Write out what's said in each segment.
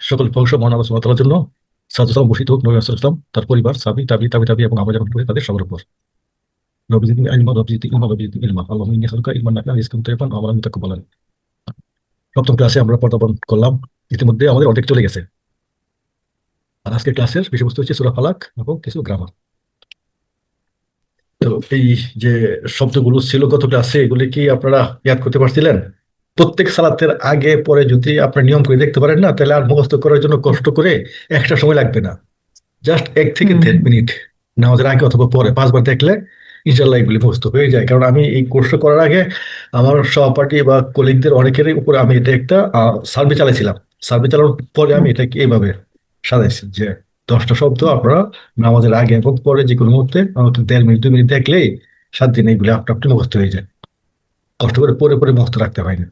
সকল প্রশংসা মহান আল্লাহ জন্য সাল্লাল্লাহু বসিত হোক নবী সাল্লাম তার পরিবার সাবি তাবি তাবি তাবি এবং আমরা যখন তাদের সবার উপর। সপ্তম ক্লাসে আমরা করলাম। ইতিমধ্যে আমাদের অর্ধেক চলে গেছে। আর আজকের ক্লাসের বিষয়বস্তু হচ্ছে সূরা ফালাক এবং কিছু গ্রামার তো এই যে শব্দগুলো ছিল গত ক্লাসে, এগুলি কি আপনারা ইয়াদ করতে পারছিলেন? প্রত্যেক সালাতের আগে পরে যদি আপনি নিয়ম করে দেখতে পারেন না তাহলে আর মুখস্থ করার জন্য কষ্ট করে একটা সময় লাগবে না। জাস্ট এক থেকে দেড় মিনিট নামাজের আগে অথবা পরে পাঁচবার দেখলে ইনশাল্লাহ এগুলি মুখস্থ হয়ে যায়। কারণ আমি এই কোর্সটা করার আগে আমার সহপাঠী বা কলিগদের অনেকেরই উপরে আমি এটা একটা সার্ভে চালাইছিলাম। সার্ভে চালানোর পরে আমি এটাকে এইভাবে সাজাইছি যে দশটা শব্দ আপনারা নামাজের আগে এবং পরে যে কোনো মুহূর্তে আমাকে দেড় মিনিট দুই মিনিট দেখলেই সাত দিন এইগুলি আপনা আপনি মুখস্থ হয়ে যায়। কষ্ট করে পরে পরে মুখস্থ রাখতে হয় না।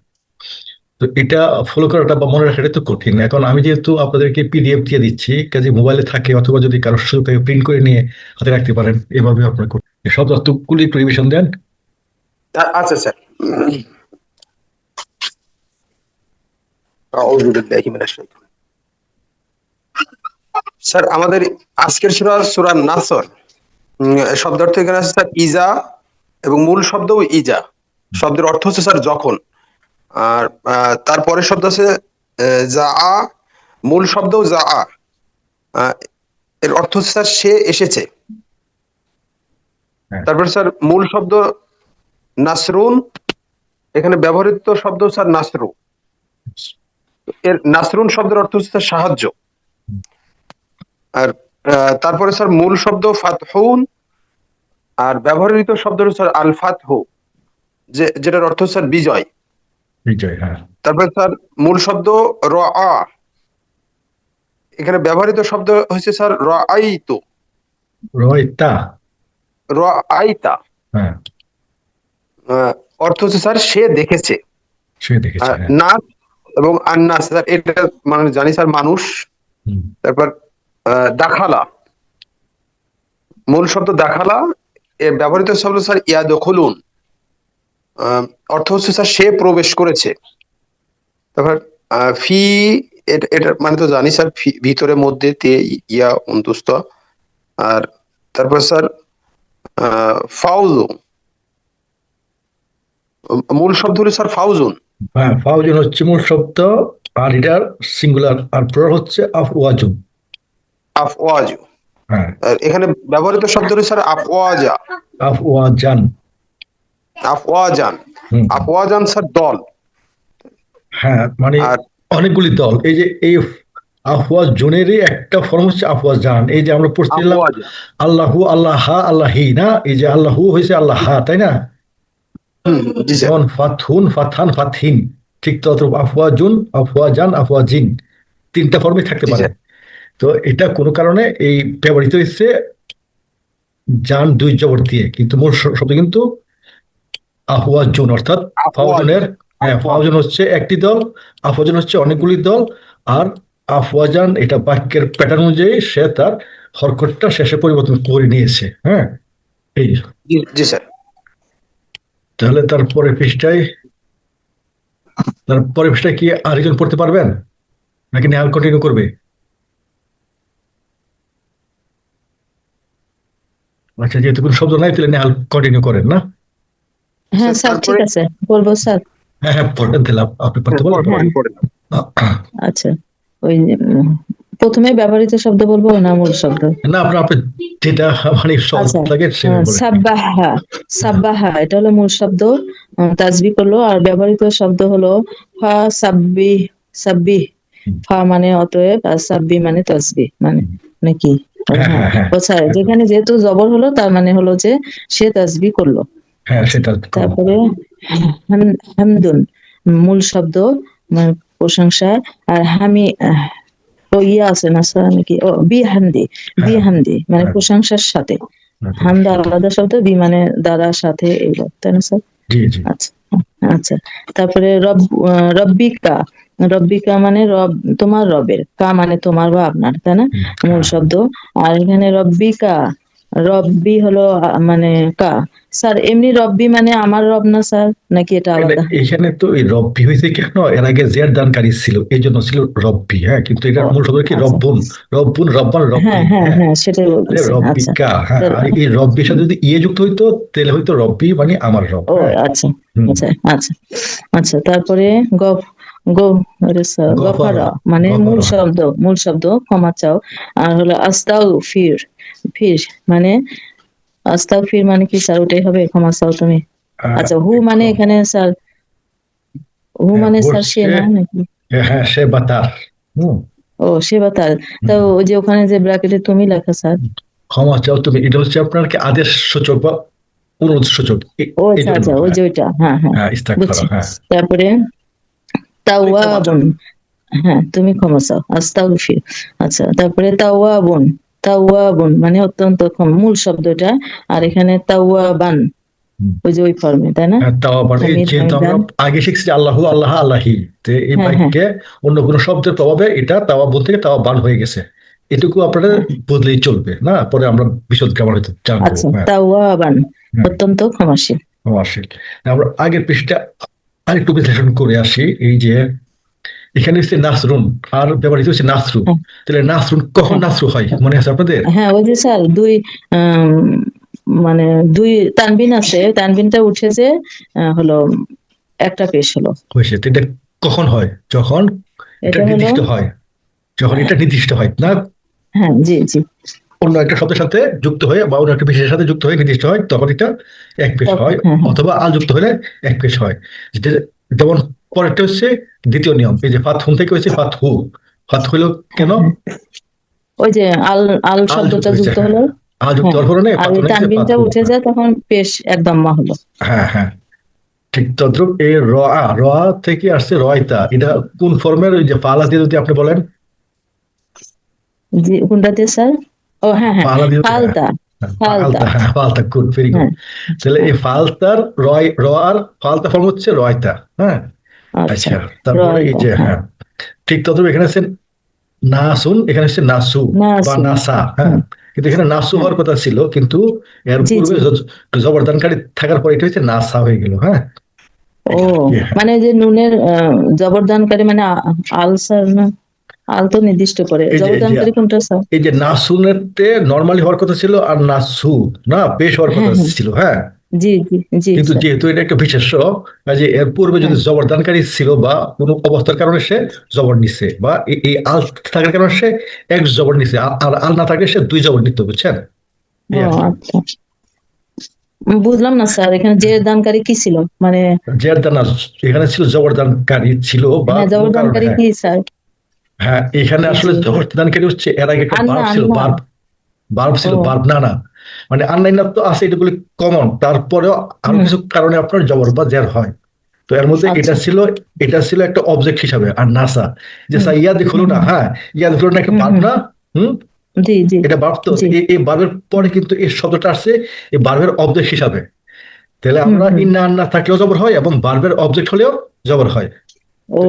তো এটা ফলো করাটা বা মনে রাখাটা তো কঠিন। এখন আমি যেহেতু আপনাদেরকে পিডিএফ দিয়ে দিচ্ছি, কাজে মোবাইলে থাকে, অথবা যদি কারও সুযোগ থাকে প্রিন্ট করে নিয়ে হাতে রাখতে পারেন, এভাবে আপনার সব তথ্যগুলি একটু রিভিশন দেন। আচ্ছা স্যার। স্যার, আমাদের আজকের সূরা সূরা নাসর শব্দার্থ এখানে আছে, স্যার, ইজা এবং মূল শব্দও ইজা। শব্দের অর্থ হচ্ছে, স্যার, যখন। আর তারপরের শব্দ আছে যা আ মূল শব্দ যা আ। আহ, এর অর্থ হচ্ছে স্যার সে এসেছে। হ্যাঁ। তারপর স্যার মূল শব্দ নাসরুন এখানে ব্যবহৃত শব্দ স্যার নাসরু। এর নাসরুন শব্দের অর্থ হচ্ছে স্যার সাহায্য। আর তারপরে স্যার মূল শব্দ ফাতহুন আর ব্যবহৃত শব্দ স্যার আল ফাতহু যে যেটার অর্থ স্যার বিজয়। বিজয় হ্যাঁ। তারপরে স্যার মূল শব্দ র এখানে ব্যবহৃত শব্দ হচ্ছে স্যার র আইতু রয়তা র আইতা হ্যাঁ অর্থ হচ্ছে স্যার সে দেখেছে। সে দেখেছে হ্যাঁ। এবং আন্নাস স্যার এটা মানে জানি স্যার মানুষ। তারপর দাখালা। মূল শব্দ দাখালা ব্যবহৃত শব্দ স্যার ইয়াদখুলুন। আহ, অর্থ হচ্ছে স্যার সে প্রবেশ করেছে। তারপর ফি এটা মানে তো জানি স্যার ভিতরে মধ্যে তে ইয়া অন্তুস্ত আর তারপর স্যার ফাউজু মূল শব্দ হলো স্যার ফাউজুন হ্যাঁ ফাউজন হচ্ছে মূল শব্দ আর এটার সিঙ্গুলার আর প্রার হচ্ছে আফওয়াজুন আফওয়াজু হ্যাঁ। আর এখানে ব্যবহৃত শব্দ হলো স্যার আফওয়াজা আফওয়াজান আফওয়াজান। আফওয়াজান স্যার দল। হ্যাঁ মানে অনেকগুলি দল। এই যে এই আফওয়াজ জোনেরই একটা ফর্ম হচ্ছে আফওয়াজ জান এই যে আমরা পড়ছিলাম আল্লাহু আল্লাহ আল্লাহি না? এই যে আল্লাহু হয়েছে আল্লাহ তাই না? যেমন ফাতহুন ফাতহান ফাতহিন। ঠিক তদ্রূপ আফওয়াজুন আফওয়াজান আফওয়াজিন। তিনটা ফর্মে থাকতে পারে। তো এটা কোনো কারণে এই ব্যবহৃত হচ্ছে জান দুই জবর দিয়ে। কিন্তু মূল শব্দ কিন্তু আফওয়াজুন অর্থাৎ ফাওজনের হ্যাঁ ফাওজন হচ্ছে একটি দল আফওয়াজন হচ্ছে অনেকগুলি দল আর আফওয়াজান এটা বাক্যের প্যাটার্ন অনুযায়ী সে তার হরকতটা শেষে পরিবর্তন করে নিয়েছে হ্যাঁ? এই। জি জি স্যার। তাহলে তারপরে পৃষ্ঠায় তারপরে পৃষ্ঠায় কি আরেকজন পড়তে পারবেন? নাকি নেহাল কন্টিনিউ করবে? আচ্ছা যেহেতু কোনো শব্দ নাই তাহলে নেহাল কন্টিনিউ করেন না? হ্যাঁ স্যার, ঠিক আছে বলব স্যার। হ্যাঁ হ্যাঁ তাহলে আপ- আপনি পড়তে পারবেন পড়েন, পড়েন। আচ্ছা ওই প্রথমে ব্যবহৃত শব্দ বলব না মূল শব্দ? না আপনার আপনি যেটা মানে সহজ আচ্ছা, লাগে সাব্বাহা সাব্বাহা এটা হলো মূল শব্দ তাসবি করল আর ব্যবহৃত শব্দ হলো ফা সাব্বি সাব্বি। ফা মানে অতএব আর সাব্বি মানে তাসবি মানে নাকি হ্যাঁ, হ্যাঁ, হ্যাঁ। আচ্ছা যেখানে যেহেতু জবর হলো তার মানে হলো যে সে তাসবি করল। হ্যাঁ সেটা তারপরে হামদুন মূল শব্দ মানে প্রশংসা আর হামি ও ইয়ে আছে না স্যার নাকি ও বি হামদি বি হামদি মানে হ্যাঁ। প্রশংসার সাথে। হামদা আলাদা শব্দ বি মানে দ্বারা সাথে এগুলো তাই না স্যার? আচ্ছা আচ্ছা। তারপরে রব রব্বিকা রব্বিকা মানে রব তোমার রবের কা মানে তোমার বা আপনার তাই না? মূল শব্দ। আর এখানে রব্বিকা রব্বি হলো মানে কা? স্যার এমনি রব্বি মানে আমার রব না স্যার? নাকি এটা আলাদা? এখানে তো এই রব্বি হয়েছে কেন এর আগে জের দানকারী ছিল এই জন্য ছিল রব্বি হ্যাঁ? কিন্তু এটা মূল শব্দ কি? আচ্ছা। রব্বুন রব্বুন রব্বান রব্বি হ্যাঁ হ্যাঁ হ্যাঁ। হ্যাঁ সেটাই তাহলে বলতেছি। আচ্ছা। রব্বিকা হ্যাঁ এই রব্বির সাথে যদি ইয়ে যুক্ত হইতো তাহলে হয়তো রব্বি মানে আমার রব ও হ্যাঁ। আচ্ছা আচ্ছা আচ্ছা আচ্ছা তারপরে গফ গো আরে স্যার গফারা, গফারা মানে মূল শব্দ মূল শব্দ ক্ষমা চাও। আর হলো আস্তাও ফির ফির মানে আস্তাও ফির মানে কি স্যার ওটাই হবে ক্ষমা চাও তুমি? আচ্ছা হু মানে এখানে স্যার হু হ্যাঁ, মানে স্যার সে না নাকি? হ্যাঁ সে বা তার হুম ও সে বা তার তো ওই যে ওখানে যে ব্র্যাকেটে তুমি লেখা স্যার। ক্ষমা চাও তুমি এটা হচ্ছে আপনার কি আদেশ সূচক বা অনুরোধ সূচক? ও আচ্ছা আচ্ছা ওই যে ওইটা হ্যাঁ হ্যাঁ। হ্যাঁ হ্যাঁ। তারপরে তাওয়াবুন। হ্যাঁ তুমি ক্ষমা চাও আস্তাগফির। আচ্ছা তারপরে তাওয়াবুন। তাওয়াবুন মানে অত্যন্ত ক্ষমা মূল শব্দটা। আর এখানে তাওয়াবান। ওই যে ওই ফর্মে তাই না? হ্যাঁ, যেহেতু আমরা আগে শিখছি যে আল্লাহ আল্লাহ আল্লাহি তো এই হ্যাঁ, বাক্যে অন্য কোনো শব্দের প্রভাবে এটা তাওয়া বলতে থেকে তাওয়া বান হয়ে গেছে। এটুকু আপনারা বদলেই চলবে না? পরে আমরা বিশদ গ্রামার হয়তো জানব। আচ্ছা হ্যাঁ। তাওয়াবান অত্যন্ত ক্ষমাশীল। ক্ষমাশীল। আমরা আগের পৃষ্ঠা আরেকটু বিশ্লেষণ করে আসি এই যে এখানে হচ্ছে নাসরুন আর ব্যবহৃত হচ্ছে নাসরু তাহলে নাসরুন কখন হ্যাঁ। নাসরু হয় মনে আছে আপনাদের? হ্যাঁ ওই যে স্যার দুই মানে দুই তানবিন আছে তানবিনটা উঠেছে আহ, হলো একটা পেশ হলো। হয়েছে এটা কখন হয়? যখন এটা নির্দিষ্ট হয়। যখন এটা নির্দিষ্ট হয় না? হ্যাঁ জি জি। অন্য একটা শব্দের সাথে যুক্ত হয়ে বা অন্য একটা বিশেষের সাথে যুক্ত হয়ে নির্দিষ্ট হয় তখন এটা এক পেশ হয় হ্যাঁ, হ্যাঁ। অথবা আল যুক্ত হলে এক পেশ হয়। যে- যেমন পরেরটা হচ্ছে দ্বিতীয় নিয়ম। এই যে ফাতহুন থেকে হচ্ছে ফাতহু ফাত হলো কেন? ওই যে আল আল শব্দটা যুক্ত হ্যাঁ। হলো। আল যুক্ত হ্যাঁ। আর ফাত ওই হয়ে গেছে তানবিনটা উঠে যায় তখন পেশ একদম মা হলো। হ্যাঁ হ্যাঁ। ঠিক তদ্রুপ এই র আ। র আ থেকে আসছে রয়তা এটা কোন ফর্মের ওই যে ফালা দিয়ে যদি আপনি বলেন? জি কোনটাতে স্যার? ও হ্যাঁ হ্যাঁ। ফালা দিয়ে ফালতা ফালতা। ফালতা হ্যাঁ গুড ভেরি গুড হ্যাঁ। তাহলে এই ফালতার রয় র আর ফালতা ফর্ম হচ্ছে রয়তা হ্যাঁ? আচ্ছা আচ্ছা তারপরে এই যে হ্যাঁ ঠিক তদ্রুপ এখানে আছে নাসুন এখানে হচ্ছে নাসু। বা নাসা হ্যাঁ কিন্তু এখানে নাসু হওয়ার কথা ছিল কিন্তু এর পূর্বে জবরদানকারী থাকার পরে এটা হচ্ছে নাসা হয়ে গেল হ্যাঁ ও হ্যাঁ। মানে যে নুনের জবরদানকারী মানে আ- আল স্যার না আল তো নির্দিষ্ট করে এই যে- জবরদানকারী কোনটা স্যার এই যে নাসুনেতে নর্মালি হওয়ার কথা ছিল আর নাসু না পেশ হওয়ার কথা হ্যাঁ, হ্যাঁ। ছিল হ্যাঁ জি জি জি কিন্তু যেহেতু এটা একটা বিশেষ্য কাজে এর পূর্বে যদি হ্যাঁ। জবরদানকারী ছিল বা কোনো অবস্থার কারণে সে জবর নিচ্ছে বা এই- আল থাকার কারণে সে এক জবর নিচ্ছে আর আল না থাকলে সে দুই জবর নিতে বুঝছেন। আচ্ছা। বুঝলাম না স্যার এখানে যে দানকারী কি ছিল? মানে জের দানা এখানে ছিল জবরদানকারী ছিল বা হ্যাঁ জবরদানকারী কি স্যার হ্যাঁ এখানে আসলে জবরদানকারী হচ্ছে এর আগে একটা ছিল বার্ব বার্ব ছিল ও। বার্ব না না মানে আন্নাইনা তো আছে এটাগুলি কমন তারপরেও আরও কিছু কারণে আপনার জবর বা জের হয় তো এর মধ্যে আচ্ছা। এটা ছিল এটা ছিল একটা অবজেক্ট হিসাবে আর নাসা যে। ইয়া দেখল না হ্যাঁ ইয়া দেখল না একটা হুম। না হুম এটা বার্ব তো। এই- বার্বের পরে কিন্তু এই শব্দটা আসছে এই বার্বের অবজেক্ট হিসাবে তাহলে আমরা। ইন্না আন্না থাকলেও জবর হয় এবং বার্বের অবজেক্ট হলেও জবর হয়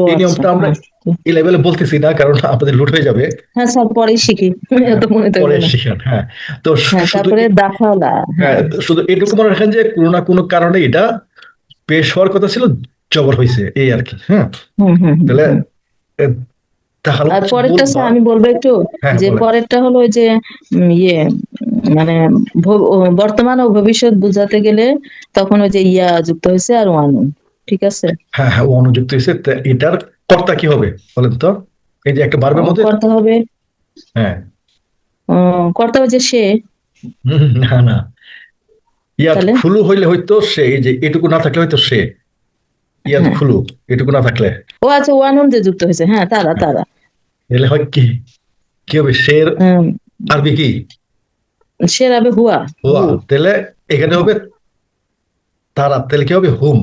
এই নিয়মটা আচ্ছা। আমরা হ্যাঁ। এই লেভেলে বলতেছি না কারণ আপনাদের লুট হয়ে যাবে। হ্যাঁ স্যার পরেই শিখি। এত মনে থাকবে পরে শিখেন হ্যাঁ। তো হ্যাঁ তারপরে দাখালা হ্যাঁ শুধু এটুকু মনে রাখেন যে কোনো না কোনো কারণে এটা পেশ হওয়ার কথা ছিল জবর হয়েছে এই আর কি হ্যাঁ। হুম হুম হুম, তাহলে আর পরেরটা স্যার আমি বলব একটু হ্যাঁ, যে পরেরটা হলো ওই যে ইয়ে মানে বর্তমান ও ভবিষ্যৎ বোঝাতে গেলে তখন ওই যে ইয়া যুক্ত হয়েছে আর ওয়ানুন। ঠিক আছে। হ্যাঁ হ্যাঁ ও অনুযুক্ত হয়েছে। এটার কর্তা কি হবে? বলেন তো। এই যে একটা বার্বের মধ্যে করতে হবে? হ্যাঁ। করতে হবে যে সে না না। ইয়াদ খুলু হইলে হয়তো সে এই যে এটুকু না থাকলে হয়তো সে। ইয়াদ হ্যাঁ। খুলু এটুকু না থাকলে। ও আচ্ছা ওয়ানুন যে যুক্ত হয়েছে। হ্যাঁ তারা তারা। এলে হয় কি? কি হবে? শের আরবি কি? সে রাবে হুয়া। হুয়া। তাহলে এখানে হবে তারা। তাহলে কি হবে? হুম।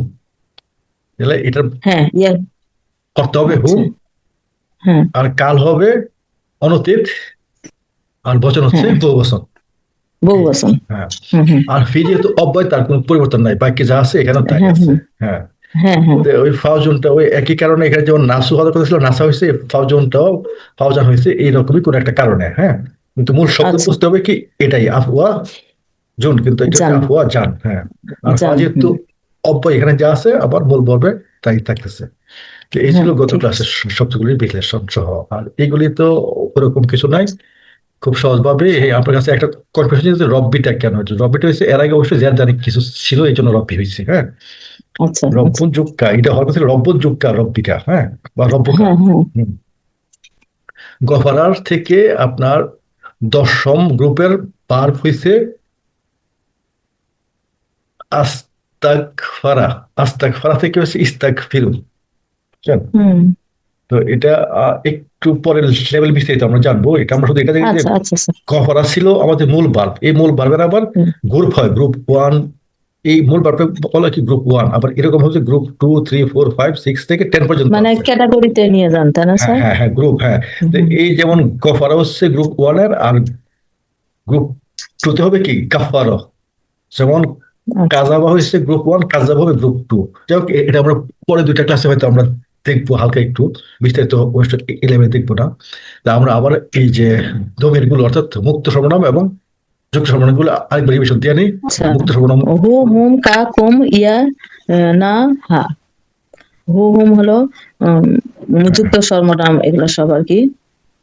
তাহলে এটার হ্যাঁ করতে হবে হুম হ্যাঁ। আর কাল হবে অনতীত আর বচন হচ্ছে। বহু বচন বহু বচন আর ফি যেহেতু অব্যয় তার কোনো পরিবর্তন নাই। বাক্যে যা আছে এখানে তাই হ্যাঁ, আছে। হ্যাঁ। ওই ফাউজনটা ওই একই কারণে এখানে যেমন নাসু হওয়ার কথা ছিল নাসা হয়েছে ফাউজনটাও ফাউজান হয়েছে এইরকমই কোন একটা কারণে হ্যাঁ। কিন্তু মূল শব্দ আচ্ছা। বুঝতে হবে কি এটাই আফওয়া জুন কিন্তু এটা। আফওয়া জান হ্যাঁ। আর যেহেতু অব্যয় এখানে যা আছে আবার মূল বর্বে তাই থাকতেছে। তো এই ছিল হ্যাঁ, গত ক্লাসের শব্দগুলির বিশ্লেষণ সহ। আর এগুলি তো ওরকম কিছু নাই। খুব সহজভাবে আপনার কাছে একটা কনফিউশন যে রব্বিটা কেন? হয়েছে রব্বিটা হয়েছে এর আগে অবশ্যই জের জানি কিছু ছিল এই জন্য রব্বি হয়েছে হ্যাঁ? আচ্ছা আচ্ছা। রব্বুন যুক্কা এটা হওয়ার কথা রব্বুন যুক্কা রব্বিকা হ্যাঁ? বা রব্বকা। হ্যাঁ হ্যাঁ। গফারার থেকে আপনার দশম গ্রুপের বার্ব হইছে আস্তাগফারা আস্তাগফারা থেকে হচ্ছে ইস্তাগফিরু বুঝছেন? হুম। তো এটা একটু পরের লেভেল বিস্তারিত আমরা জানব। এটা আমরা শুধু এটা জানি যে আচ্ছা আচ্ছা। গফারা ছিল আমাদের মূল বার্ব এই মূল বার্বের আবার গ্রুপ হয় গ্রুপ ওয়ান এই মূল বার্বে বলা কি গ্রুপ ওয়ান আবার এরকম হচ্ছে group two three four five six থেকে টেন পর্যন্ত মানে ক্যাটাগরিতে নিয়ে যান তাই না হ্যাঁ স্যার হ্যাঁ হ্যাঁ। গ্রুপ হ্যাঁ এই যেমন গফারা হচ্ছে গ্রুপ ওয়ানের আর গ্রুপ টুতে হবে কি? গাফারো যেমন আচ্ছা। কাজাবা হচ্ছে গ্রুপ ওয়ান কাজাবা হবে গ্রুপ টু যাই হোক এটা আমরা পরে দুইটা ক্লাসে হয়তো আমরা দেখব হালকা একটু। বিস্তারিত ইলেভেন দেখব না। তা আমরা আবার এই যে দমেরগুলো অর্থাৎ মুক্ত সর্বনাম এবং যুক্ত সর্বনামগুলো আরেকবার রিভিশন দিয়ে নিই আচ্ছা। মুক্ত সর্বনাম হু হুম কা কুম ইয়া না হা। হু হুম হলো যুক্ত সর্বনাম এগুলো সব আর কি।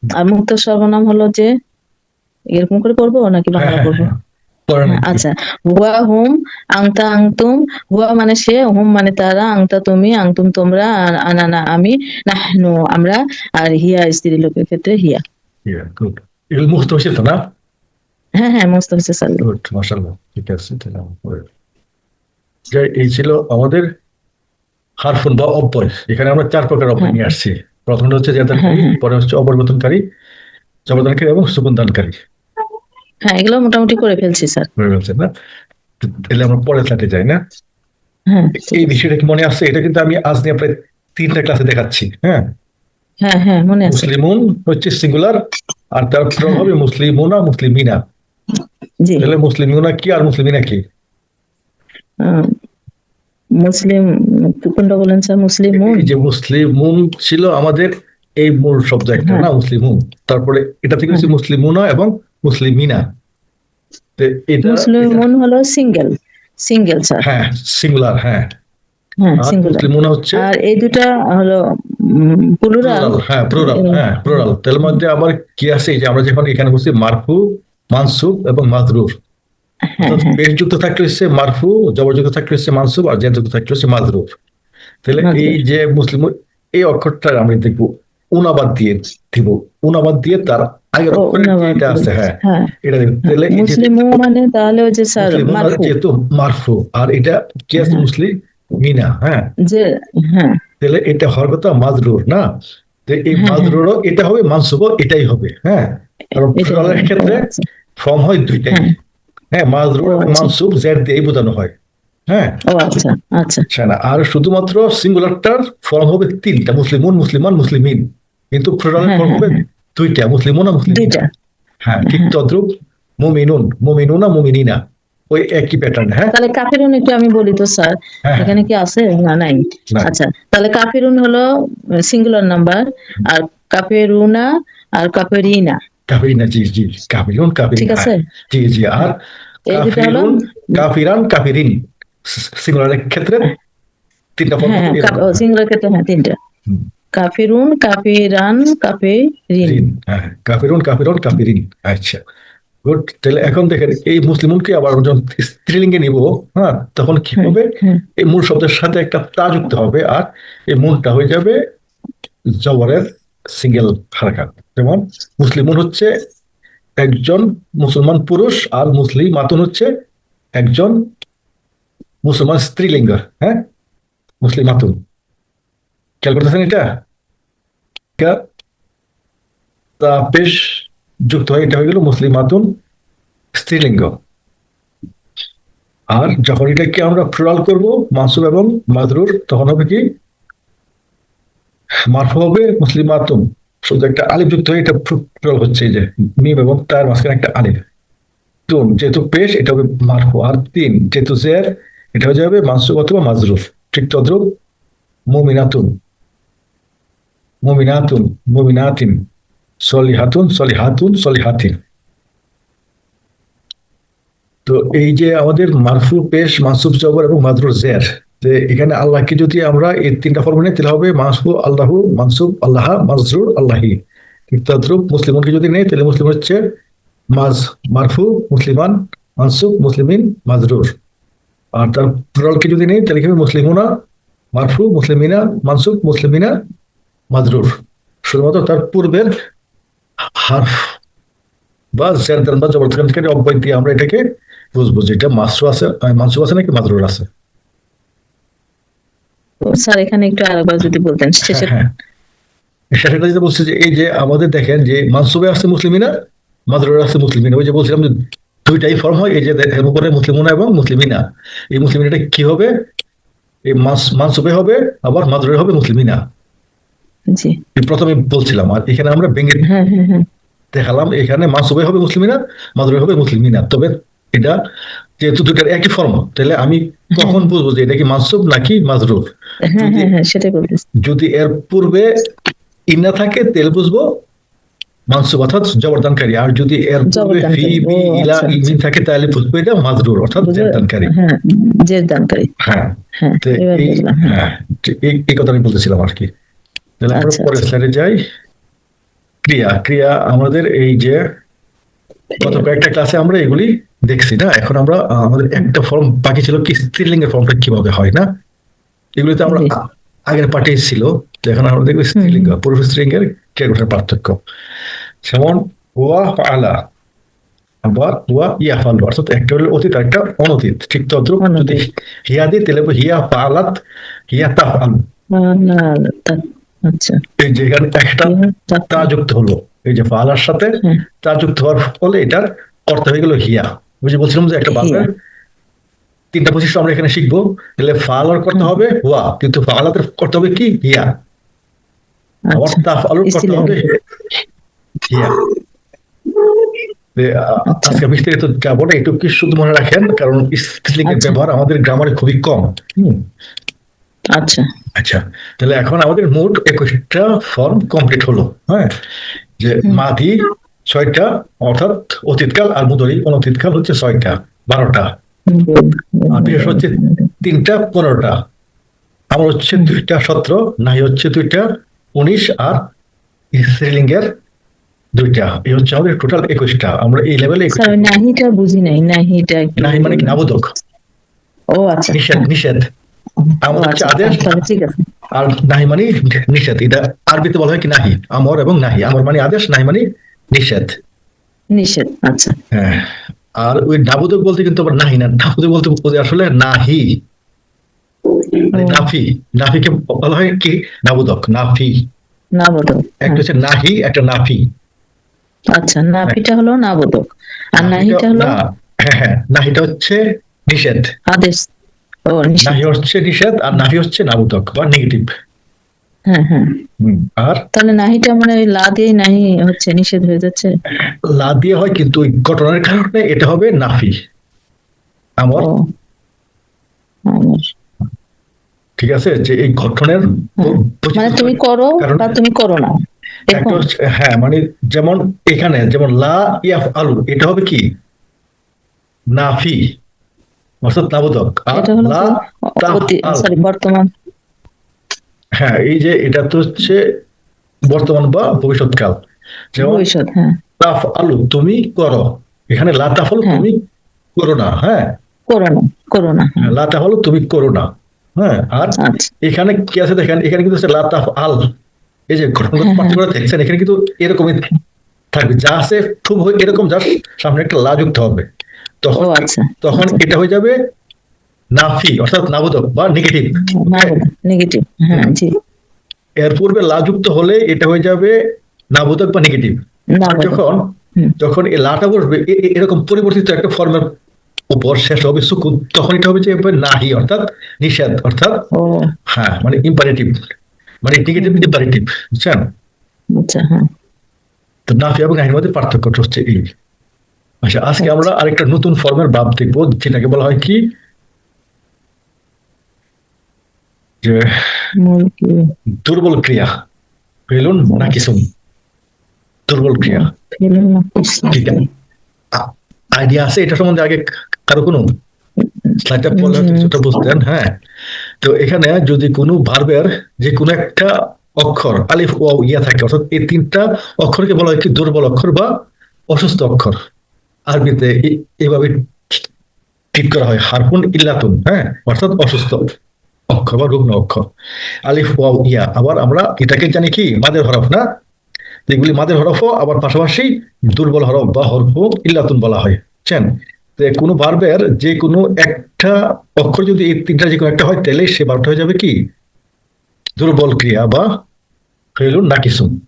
আর মুক্ত সর্বনাম হলো যে এরকম করে করব নাকি হ্যাঁ বাংলা হ্যাঁ। হ্যাঁ? আচ্ছা হুয়া হুম আংতা আংতুম হুয়া মানে সে হুম মানে তারা আংতা তুমি আংতুম তোমরা আর আনানা আমি নাহনু আমরা আর হিয়া স্ত্রী লোকের ক্ষেত্রে হিয়া. এগুলো হয়েছে তো না হ্যাঁ হ্যাঁ হচ্ছে স্যার গুড মাশাআল্লাহ ঠিক আছে তাহলে এই ছিল আমাদের হারফুন বা অব্যয় এখানে আমরা চার প্রকার অব্যয় হ্যাঁ। নিয়ে আসছি প্রথমটা হচ্ছে জেদানকারী হ্যাঁ, হ্যাঁ। পরে হচ্ছে অপরিবর্তনকারী জবরদানকারী এবং সুকুনদানকারী হ্যাঁ এগুলো মোটামুটি করে ফেলছি স্যার। বুঝতে পারছেন না? তাহলে আমরা পরের স্লাইডে যাই না? হ্যাঁ। এই বিষয়টা কি মনে আছে এটা কিন্তু আমি আজ নিয়ে প্রায় তিনটা ক্লাসে দেখাচ্ছি হ্যাঁ? হ্যাঁ হ্যাঁ মনে আছে। মুসলিমুন হচ্ছে সিঙ্গুলার আর তার প্রয়োগ হবে মুসলিমুনা মুসলিমিনা জি। তাহলে মুসলিমুনা কি আর মুসলিমিনা কি? মুসলিম কোনটা বলেন স্যার? মুসলিম এই যে মুসলিমুন ছিল আমাদের এই মূল শব্দ একটা হ্যাঁ। না? মুসলিমুন তারপরে এটা থেকে হচ্ছে মুসলিমুনা এবং মুসলিমিনা? হলো সিঙ্গেল সিঙ্গেল স্যার হ্যাঁ সিঙ্গুলার হ্যাঁ। হ্যাঁ আর সিঙ্গুলার মুসলিমুনা হচ্ছে আর এই দুটা হলো প্লুরাল প্লুরাল হ্যাঁ প্লুরাল হ্যাঁ প্লুরাল তার মধ্যে আবার কি আছে? যে আমরা যখন এখানে বলছি মারফু মানসুব এবং মাজরুর। হ্যাঁ হ্যাঁ। যুক্ত থাকলে হচ্ছে মারফু জবরযুক্ত থাকলে হচ্ছে মানসুব আর জের যুক্ত থাকলে হচ্ছে মাজরুর। তাহলে এই যে মুসলিম এই অক্ষরটা আমরা দেখব উনাবাদ দিয়ে দিব। উনাবাদ দিয়ে তার মুসলিম মানে তাহলে ওই যে স্যার মারফু আর এটা কি হ্যাঁ। মুসলিম মিনা হ্যাঁ যে হ্যাঁ তাহলে এটা হওয়ার কথা মাজরুর না তো এই হ্যাঁ, মাজরুরও এটা হবে মানসুব এটাই হবে হ্যাঁ কারণ ক্ষেত্রে ফর্ম হয় দুইটাই হ্যাঁ। মাজরুর এবং। মানসুব জেড দিয়েই বোঝানো হয় হ্যাঁ আচ্ছা না আর শুধুমাত্র সিঙ্গুলারটার ফর্ম হবে তিনটা মুসলিমুন মুসলিমান মুসলিমিন কিন্তু প্লুরালের হ্যাঁ, ফর্ম হবে দুইটা মুসলিমুনা মুসলিমিন দুইটা। হ্যাঁ ঠিক তদ্রুপ মুমিনুন মুমিনুনা মুমিনিনা। ওই একই প্যাটার্ন হ্যাঁ? তাহলে কাফিরুন একটু আমি বলি তো স্যার। হ্যাঁ এখানে কি আছে? না নাই। আচ্ছা তাহলে কাফিরুন হলো সিঙ্গুলার নাম্বার আর কাফেরুনা আর কাফেরিনা। কাফিরিনা জি জি কাফিরুন কাফিরিন। ঠিক আছে। জি জি আর কাফিরুন কাফিরান কাফিরিন। সিঙ্গুলারের ক্ষেত্রে তিনটা ফর্ম হ্যাঁ সিঙ্গুলার ক্ষেত্রে হ্যাঁ তিনটা। কাফিরুন কাফিরান কাফেরিন। হ্যাঁ কাফিরুন কাফিরুন কাফিরিন। আচ্ছা। গুড তাহলে এখন দেখেন এই মুসলিমুনকে আবার যখন স্ত্রীলিঙ্গে নিব হ্যাঁ? তখন কি হ্যাঁ, হবে? হ্যাঁ। এই মূল শব্দের সাথে একটা তা যুক্ত হবে আর এই মূলটা হয়ে যাবে জবরের সিঙ্গেল হারাকাত। যেমন মুসলিমুন হচ্ছে একজন মুসলমান পুরুষ আর মুসলিম মাতুন হচ্ছে একজন মুসলমান স্ত্রীলিঙ্গ হ্যাঁ? মুসলিম মাতুন খেয়াল করতেছেন এটা? পেশ যুক্ত হয় এটা হয়ে গেল মুসলিম মাতুন স্ত্রীলিঙ্গ। আর যখন এটাকে আমরা প্লুরাল করব মানসুব এবং মাদরুর, তখন হবে কি? মারফু হবে মুসলিম মাতুন শুধু একটা আলিফ যুক্ত হয়ে এটা প্লুরাল হচ্ছে যে, মিম এবং তার মাঝখানে একটা আলিফ। তুন যেহেতু পেশ, এটা হবে মারফু। আর তিন, যেহেতু জের, এটা হয়ে যাবে মানসুব অথবা মাজরুফ ঠিক তদ্রুপ মুমিনাতুন মুমিনাতুন, মুমিনাতিন, সলিহাতুন সলিহাতুন, সলিহাতিন। তো এই যে আমাদের মারফু পেশ মাসুব জবর এবং মাদরুর জের, যে এখানে আল্লাহকে যদি আমরা এই তিনটা ফর্মে নেই তাহলে হবে মাসফু আল্লাহু, মানসুব, আল্লাহ, মাজরুর, আল্লাহি। ঠিক তদ্রুপ মুসলিমনকে যদি নেই, তাহলে মুসলিম হচ্ছে মাজ, মারফু, মুসলিমান, মানসুব, মুসলিমিন, মাজরুর। আর তার প্লুরালকে যদি নেই, তাহলে কি হবে মুসলিমুনা, মারফু, মুসলিমিনা, মানসুব, মুসলিমিনা মাজরুর শুধুমাত্র তার পূর্বের হারফ বা জেরদান বা জবরদস্তি অব্যয় দিয়ে আমরা এটাকে বুঝব যে এটা মাসরু আছে মানসুব আছে নাকি মাজরুর আছে? স্যার এখানে একটু আরেকবার যদি বলতেন হ্যাঁ হ্যাঁ। সেটা যেটা বলছে যে এই যে আমাদের দেখেন যে মানসুবে আসছে মুসলিমিনা মাজরুরে আসছে মুসলিমিনা ওই যে বলছিলাম যে দুইটাই ফর্ম হয় এই যে দেখেন উপরে মুসলিমুনা এবং মুসলিমিনা এই মুসলিমিনাটা কি হবে? এই মানসুবে হবে আবার মাজরুরে হবে মুসলিমিনা জি। প্রথমে বলছিলাম আর এখানে আমরা ভেঙে হ্যাঁ হ্যাঁ হ্যাঁ। দেখালাম এখানে মানসুবে হবে মুসলিমিনা মাজরুরে হবে মুসলিমিনা তবে এটা যেহেতু দুটার একই ফর্ম তাহলে আমি কখন বুঝব যে এটা কি মানসুব নাকি বলতেছি। যদি এর পূর্বে ইন্না থাকে তেল বুঝব মানসুব অর্থাৎ জবরদানকারী। আর যদি এর পূর্বে ফি বি ইলা আচ্ছা, ইমিন থাকে তাহলে বুঝব এটা মাজরুর অর্থাৎ বুঝে- জবরদানকারী হ্যাঁ হ্যাঁ। এই কথা আমি বলতেছিলাম আর কি। তাহলে আমরা আচ্ছা, পরের আচ্ছা। স্লাইডে যাই। ক্রিয়া ক্রিয়া আমাদের এই যে গত কয়েকটা ক্লাসে আমরা এগুলি দেখছি না? এখন আমরা আমাদের একটা ফর্ম বাকি ছিল কি? স্ত্রীলিঙ্গের ফর্মটা কীভাবে হয় না? এগুলিতে আমরা আগের পার্টে ছিল তো এখন আমরা দেখব স্ত্রীলিঙ্গ পুরুষ স্ত্রীলিঙ্গের ক্রিয়া গঠনের পার্থক্য। যেমন ওয়া আলা আবার ওয়া ইয়া ফালু অর্থাৎ একটা হলো অতীত একটা অনতীত। ঠিক তদ্রুপ। যদি হিয়া দিই তাহলে হিয়া ফালাত হিয়া তা আলু আহ, না, তা- আচ্ছা। এই যে এখানে একটা তা- তা যুক্ত হলো। এই যে ফালার সাথে হ্যাঁ। তা যুক্ত হওয়ার ফলে এটার অর্থ হয়ে গেল হিয়া। বুঝে বলছিলাম যে একটা বাক্যের তিনটা বৈশিষ্ট্য আমরা এখানে শিখব। তাহলে ফালার করতে হবে ওয়া কিন্তু ফালাতের করতে হবে কি? হিয়া। আবার আচ্ছা তা ফালুর করতে হবে হিয়া। আচ্ছা। আজকে বিস্তারিত যাব না একটু কি শুধু মনে রাখেন কারণ স্ত্রীলিঙ্গের আচ্ছা। ব্যবহার আমাদের গ্রামারে খুবই কম। আচ্ছা। আচ্ছা তাহলে এখন আমাদের মোট একুশটা ফর্ম কমপ্লিট হলো হ্যাঁ? যে। মাদি ছয়টা অর্থাৎ অতীতকাল আর মুদরি অনতীতকাল হচ্ছে ছয়টা বারোটা। আর বিশেষ হচ্ছে তিনটা পনেরোটা। আমার হচ্ছে দুইটা সতেরো নাই হচ্ছে দুইটা উনিশ আর স্ত্রীলিঙ্গের দুইটা। এই হচ্ছে আমাদের টোটাল একুশটা। আমরা এই লেভেলে নাহিটা বুঝি নাই নাহিটা নাহি মানে কি নাবোধক ও আচ্ছা। নিষেধ নিষেধ। আমার হচ্ছে আচ্ছা, আদেশ আর নাহি মানে নিষেধ। এটা আরবিতে বলা হয় কি নাহি? আমর এবং নাহি। আমর মানে আদেশ নাহি মানে নিষেধ। নিষেধ আচ্ছা। হ্যাঁ। আর ওই বলতে কিন্তু আবার নাহি না। বলতে আসলে নাহি। মানে নাফি। নাফিকে বলা হয় কি? নাবোধক নাফি। নাবোধক একটা হচ্ছে নাহি একটা নাফি। আচ্ছা নাফিটা হলো নাবোধক আর নাহিটা হলো? হ্যাঁ হ্যাঁ। নাহিটা হচ্ছে নিষেধ। আদেশ। নাহি হচ্ছে নিষেধ আর নাহি হচ্ছে নাবোধক বা নেগেটিভ হ্যাঁ হ্যাঁ। আর? তাহলে নাহিটা মানে লা দিয়ে নাহি হচ্ছে নিষেধ হয়ে যাচ্ছে। লা দিয়ে হয় কিন্তু ওই ঘটনার কারণে এটা হবে নাফি। আমার? ঠিক আছে যে এই ঘটনের হ্যাঁ। মানে তুমি করো বা তুমি করো না। হ্যাঁ মানে যেমন এখানে যেমন লা ইয়াফ আলু এটা হবে কি? নাফি। অর্থাৎ বর্তমান। হ্যাঁ এই যে এটা তো হচ্ছে বর্তমান বা ভবিষ্যৎকাল। যেমন হ্যাঁ। তাফ আলু তুমি করো। এখানে লা তাফালু হ্যাঁ। তুমি করো না হ্যাঁ? হ্যাঁ, লা তাফালু তুমি করো না হ্যাঁ? আর আচ্ছা। এখানে কি আছে দেখেন এখানে কিন্তু হচ্ছে লা তাফ আল এই যে ঘটনাগত পার্থক্য দেখছেন এখানে কিন্তু এরকমই থাকবে। যা আছে খুব এরকম যা সামনে একটা লা যুক্ত হবে। তখন আচ্ছা। তখন আচ্ছা। এটা হয়ে যাবে নাফি অর্থাৎ নাবোধক বা নেগেটিভ নেগেটিভ হ্যাঁ জি। এর পূর্বে লা যুক্ত হলে এটা হয়ে যাবে নাবোধক বা নেগেটিভ যখন যখন এই লাটা বসবে এরকম পরিবর্তিত একটা ফর্মের উপর শেষ হবে সুকুন তখন এটা হবে যে নাহি অর্থাৎ নিষেধ অর্থাৎ হ্যাঁ মানে ইম্পারেটিভ মানে নেগেটিভ ইম্পারেটিভ বুঝছেন? আচ্ছা হ্যাঁ। তো নাফি এবং নাহির মধ্যে পার্থক্যটা হচ্ছে এই। আচ্ছা আজকে আমরা আরেকটা নতুন ফর্মের ভাব দেখব যেটাকে বলা হয় কি? যে দুর্বল ক্রিয়া। ফেলুন না কিছু দুর্বল ক্রিয়া। আইডিয়া আছে। এটা সম্বন্ধে আগে কারও কোনো স্লাইডটা পড়লে কিছুটা বুঝতেন হ্যাঁ? তো এখানে যদি কোনো ভার্বের যে কোনো একটা অক্ষর আলিফ ও ইয়া থাকে অর্থাৎ এই তিনটা অক্ষরকে বলা হয় কি? দুর্বল অক্ষর বা অসুস্থ অক্ষর। আরবিতে এভাবে ঠিক করা হয়। হারফুন ইল্লাতুন হ্যাঁ? অর্থাৎ অসুস্থ অক্ষ বা রুগ্ন অক্ষ। আলিফ, ওয়াও, ইয়া। আবার আমরা এটাকে জানি কি? মাদের হরফ, না? যেগুলি মাদের হরফও, আবার পাশাপাশি দুর্বল হরফ বা হরফ ইল্লাতুন বলা হয়। চেন কোনো ভার্বের যে কোনো একটা অক্ষর যদি এই তিনটা যে কোনো একটা হয়, তাহলে সে বারটা হয়ে যাবে কি? দুর্বল ক্রিয়া বা ফেলুন নাকিসুন।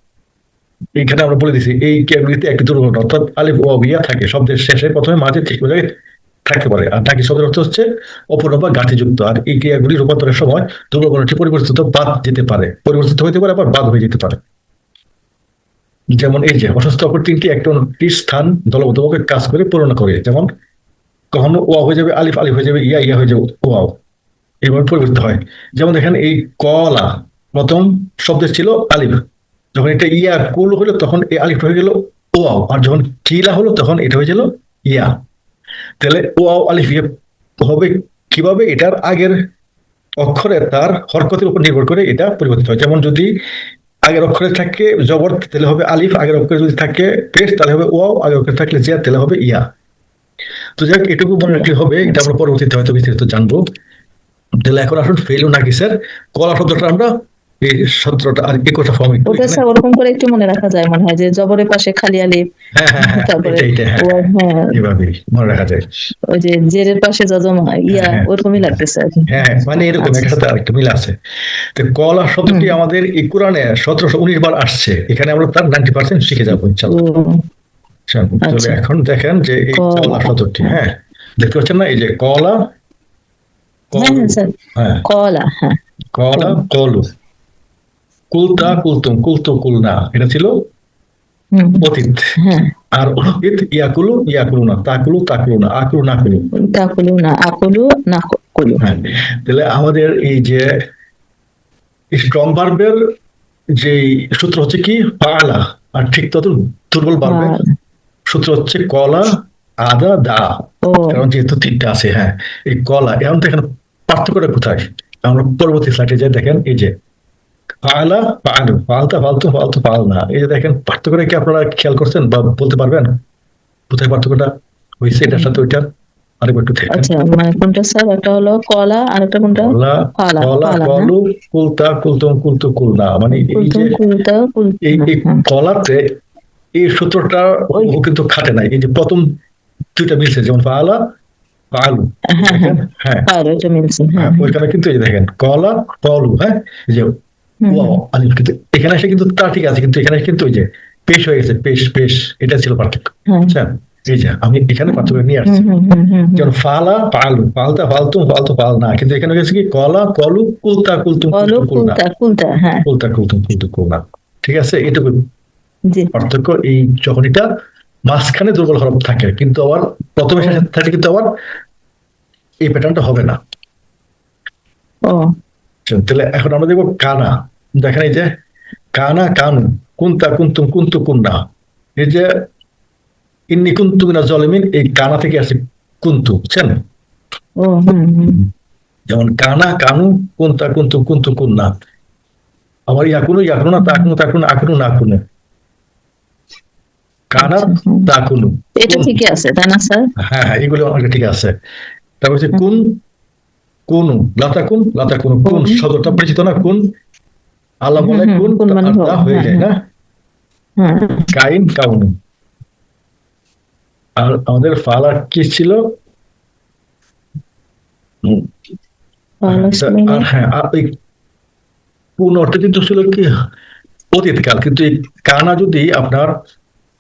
এইখানে আমরা বলে দিছি, এই ক্রিয়াগুলিতে একটি দুর্বল অর্থাৎ আলিফ ও ইয়া থাকে। শব্দের শেষে প্রথমে মাঝে ঠিক জায়গায় থাকতে পারে। আর নাকি শব্দের অর্থ হচ্ছে অপর বা গাঠিযুক্ত আর এই ক্রিয়াগুলি রূপান্তরের সময় বর্ণটি পরিবর্তিত বাদ যেতে পারে। পরিবর্তিত হতে পারে, আবার বাদ হয়ে যেতে পারে। যেমন এই যে, অসুস্থ অপর তিনটি একটি স্থান দলবদ্ধভাবে কাজ করে পূরণ করে। যেমন, কখনো ওয়া হয়ে যাবে আলিফ আলিফ হয়ে যাবে ইয়া ইয়া হয়ে যাবে ওয়াও এভাবে পরিবর্তিত হয়। যেমন দেখেন এই কলা, প্রথম শব্দ ছিল আলিফ। যখন এটা ইয়া কুল হলো তখন এই আলিফ হয়ে গেল ওয়াও। আর যখন কিলা হলো, তখন এটা হয়ে গেল ইয়া। তাহলে ওয়াও আলিফ ইয়া হবে কীভাবে? এটার আগের অক্ষরে তার হরকতের উপর নির্ভর করে এটা পরিবর্তিত হয়। যেমন যদি আগের অক্ষরে থাকে জবর, তাহলে হবে আলিফ। আগের অক্ষরে যদি থাকে পেশ, তাহলে হবে ওয়াও। আগের অক্ষরে থাকলে জিয়া, তাহলে হবে ইয়া। তো যাক এটুকু মনে রাখলে হবে, এটা আমরা পরবর্তীতে হয়তো বিস্তারিত জানব। তাহলে এখন আসুন ফেলু নাকি স্যার কলা শব্দটা আমরা এই সতেরোটা আর একুশটা ফর্ম ওটা স্যার ওরকম করে একটু মনে রাখা যায় মনে হয় যে জবরের পাশে খালি আলিফ হ্যাঁ হ্যাঁ হ্যাঁ তারপরে মনে রাখা যায়। ওই যে জেরের পাশে ইয়া। ওরকমই লাগতেছে আর হ্যাঁ মানে এরকম আচ্ছা। একটা সাথে আরেকটা মিল আছে। তো কলা শব্দটি আমাদের এই কোরআনে সতেরোশো উনিশ বার আসছে। এখানে আমরা তার নাইনটি পার্সেন্ট শিখে যাব ইনশাল্লাহ আচ্ছা, আচ্ছা। এখন দেখেন যে এই কলা। শব্দটি হ্যাঁ দেখতে পাচ্ছেন না? এই যে কলা কলা হ্যাঁ। কলা। কলু। কুলতা কুলতুম কুলতু কুলনা। এটা ছিল অতীত। হ্যাঁ। আর অতীত ইয়াকুলু ইয়াকুলু না তাকুলু তাকুলু না আকুলু নাকুলু। তাকুলু না আকলু না কুলু হ্যাঁ। তাহলে আমাদের এই যে স্ট্রং ভার্বের যে সূত্র হচ্ছে কি? পালা। আর ঠিক তত দুর্বল ভার্বের আর- সূত্র হচ্ছে কলা আদা দা। কারণ যেহেতু তিনটা আছে হ্যাঁ। এই কলা এখন দেখেন পার্থক্যটা কোথায়? আমরা পরবর্তী স্লাইডে যাই দেখেন এই যে পালা পালু পালতা ফালতু ফালতু পাল না এই যে দেখেন পার্থক্যটা কি আপনারা খেয়াল করছেন বা বলতে পারবেন? কোথায় পার্থক্যটা হয়েছে এটার সাথে ওইটার একটু আচ্ছা মানে কোনটা স্যার? একটা হলো কলা আর একটা কোনটা? কলা কলা না? কলু কুলতা কুলতুম কুলতু কুলনা। মানে এই যে কুলতা এই হ্যাঁ, কলাতে এই সূত্রটা ও কিন্তু খাটে নাই। এই যে প্রথম দুইটা মিলছে যেমন পালা পালু হ্যাঁ, হ্যাঁ। হ্যাঁ। হ্যাঁ ওইখানে কিন্তু এই দেখেন কলা কলু হ্যাঁ? যে আলিফ কিন্তু এখানে এসে কিন্তু তা ঠিক আছে কিন্তু এখানে কিন্তু ওই যে পেশ হয়ে গেছে পেশ পেশ এটা ছিল পার্থক্য। বুঝছেন এই যে আমি এখানে পার্থক্য নিয়ে আসছি। যেমন ফালা পালু পালতা ফালতু ফালতু পাল না কিন্তু এখানে গেছে কি কলা কলু কুলতা কুলতুম কুলতু কুলতা কুলতা হ্যাঁ। কুলতুম কুলতু কুলনা। ঠিক আছে এটুকু পার্থক্য এই যখন এটা মাঝখানে দুর্বল হরফ থাকে কিন্তু আবার প্রথমে থাকে কিন্তু আবার এই প্যাটার্নটা হবে না। তাহলে এখন আমরা দেখব কানা। দেখেন এই যে কানা কানু কুন্তা কুন্তুম কুন্তু কুন্না। এই যে ইন্নি কুন্তু না জলমিন এই কানা থেকে আসছে কুন্তু বুঝছেন? যেমন কানা কানু কুন্তা কুন্তুম কুন্তু কুন্না। আবার ইয়াকুনু ইয়াকুনু না তাকুনু তাকুনু আকুনু না কুনু কানা আচ্ছা, তাকুনু এটা ঠিকই আছে তাই না স্যার? হ্যাঁ হ্যাঁ এগুলো অনেকটা ঠিক আছে। তারপর হচ্ছে কোন কোন লাতা কোন লাতা কোন কোন কোন। শব্দটা পরিচিত না কোন আল্লাহ বলে হুম, কোন কোন মানে হয়ে হ্যাঁ, যায় না? হ্যাঁ কাইন কাউন। আর আমাদের ফালা কি ছিল? ভালো তা- আর হ্যাঁ ওই কোন অর্থে কিন্তু ছিল কি? অতীতকাল। কিন্তু এই কানা যদি আপনার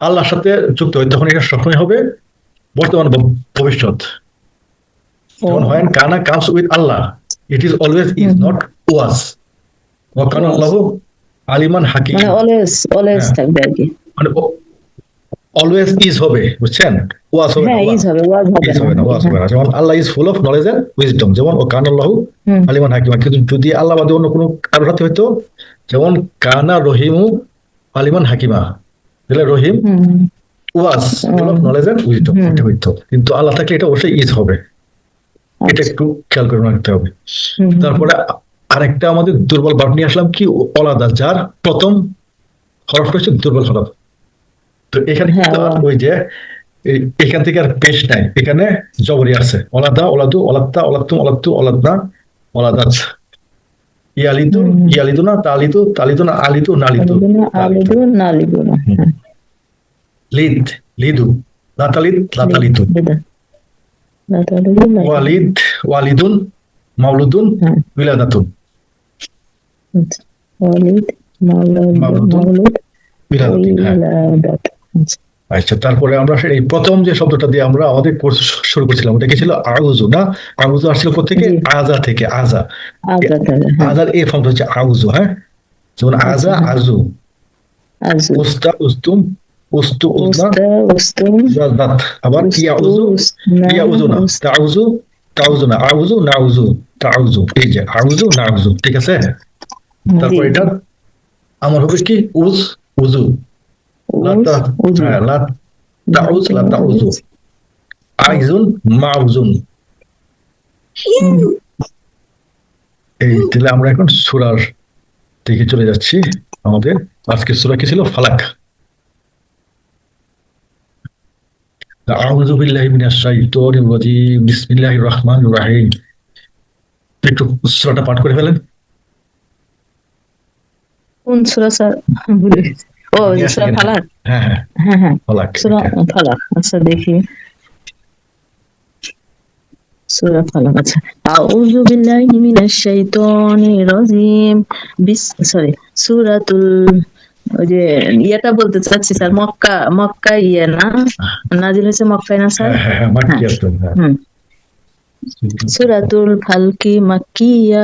আল্লাহর সাথে যুক্ত হয় তখন এটা সবসময় হবে বর্তমান ভবিষ্যৎ। ও, যখন হয় কানা comes with Allah it is always is not was ওয়াকান আল্লাহ আলিমান হাকিম। মানে অলওয়েজ অলওয়েজ হ্যাঁ। থাকবে আর কি। মানে অলওয়েজ ইজ হবে বুঝছেন? ওয়াজ হবে হ্যাঁ ইজ হবে ওয়াজ হবে হবে না ওয়াজ হবে না। যেমন Allah is full of knowledge and wisdom যেমন ও কান আল্লাহ আলিমান হাকিমা। কিন্তু যদি আল্লাহ বাদে অন্য কোনো কারোর সাথে হইতো যেমন কানা রহিমু আলিমান হাকিমা। তাহলে রহিম হুম, ওয়াজ নলেজ এন্ড উইজডম এটা হইতো। কিন্তু আল্লাহ থাকলে এটা অবশ্যই ইজ হবে। এটা একটু খেয়াল করে রাখতে হবে। তারপরে আরেকটা আমাদের দুর্বল ভাব নিয়ে আসলাম কি? অলাদা যার প্রথম হরফটা হচ্ছে দুর্বল হরফ। তো এখানে হ্যাঁ। ওই যে এখান থেকে আর পেশ নাই। এখানে জবরি আছে। অলাদা অলাদু অলাত্তা অলাত্তু অলাত্তু অলাদনা অলাদাত। ইয়ালিদু ইয়ালিদু না তালিদু তালিদু না আলিদু নালিদু। নালিদুনা। হ্যাঁ, লিদ লিদু। লাতালিদ লাতালিদু লিদা। লাতালিদু, লাতালিদু। ওয়ালিদ ওয়ালিদুন মাউলুদুন হ্যাঁ, বিলাদাতুন আচ্ছা। ওয়ালিদ, মাওলুদ, হ্যাঁ। আচ্ছা। আচ্ছা তারপরে আমরা সেই এই প্রথম যে শব্দটা দিয়ে আমরা আমাদের কোর্স শুরু করছিলাম ওটা কি ছিল? আউজু না? আউজু আসছিল থেকে আজা থেকে আজা আজা তাহলে, হ্যাঁ। আজার এই ফর্মটা হচ্ছে আউজু হ্যাঁ? যেমন আজা। আজু। উস্তা উস্তুম উস্তু উস্তা, আবার কি ইয়া উজু উসনা, ইয়া উজু না তাউজু তাউজু না। আউজু নাউজু তাউজু এই যে আউজু নাউজু ঠিক আছে? তারপর। এটা আমার হবে কি? উজ উজু। উজু। হ্যাঁ আইজুন মাউজুন। এই তাহলে আমরা এখন সুরার দিকে চলে যাচ্ছি। আমাদের আজকের সুরা কি ছিল? ফালাক। আউযু বিল্লাহি মিনাশ শাইতানির রাজিম। বিসমিল্লাহির রহমানির রহিম। একটু সুরাটা পাঠ করে ফেলেন। কোন সূরা স্যার ভুলে গেছি। ও সূরা ফালাক? হ্যাঁ হ্যাঁ। হ্যাঁ হ্যাঁ। ফালাক আচ্ছা দেখি। সূরা ফালাক আচ্ছা। আউযু বিল্লাহি মিনাশ শাইতানির রাজিম। বিস সরি সূরাতুল ওই যে ইয়েটা বলতে চাচ্ছি স্যার মক্কা মক্কা ইয়ে না? নাজিল হয়েছে মক্কায় না স্যার? হ্যাঁ সূরাতুল ফালকি মাক্কিয়া।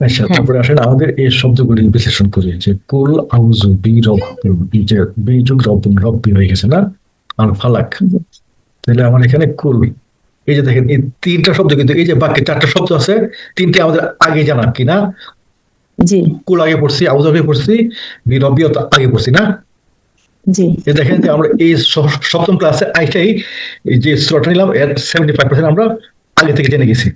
আচ্ছা। তারপরে আসেন আমাদের এই শব্দগুলি বিশ্লেষণ করি যে কুল আউজু বি যে রব্বুন রব্বি হয়ে গেছে না? আর ফালাক। তাহলে আমার এখানে কুল এই যে দেখেন এই তিনটা শব্দ কিন্তু এই যে বাক্যে চারটা শব্দ আছে তিনটে আমাদের আগে জানা কি না? জি। কুল আগে পড়ছি আউজ আগে পড়ছি বি রব্বিও আগে পড়ছি না? দেখেন যে আমরা এই সপ্তম ক্লাসে আইটাই এই যে স্লট নিলাম এর সেভেন্টি ফাইভ পার্সেন্ট আমরা আগে থেকে জেনে গেছি।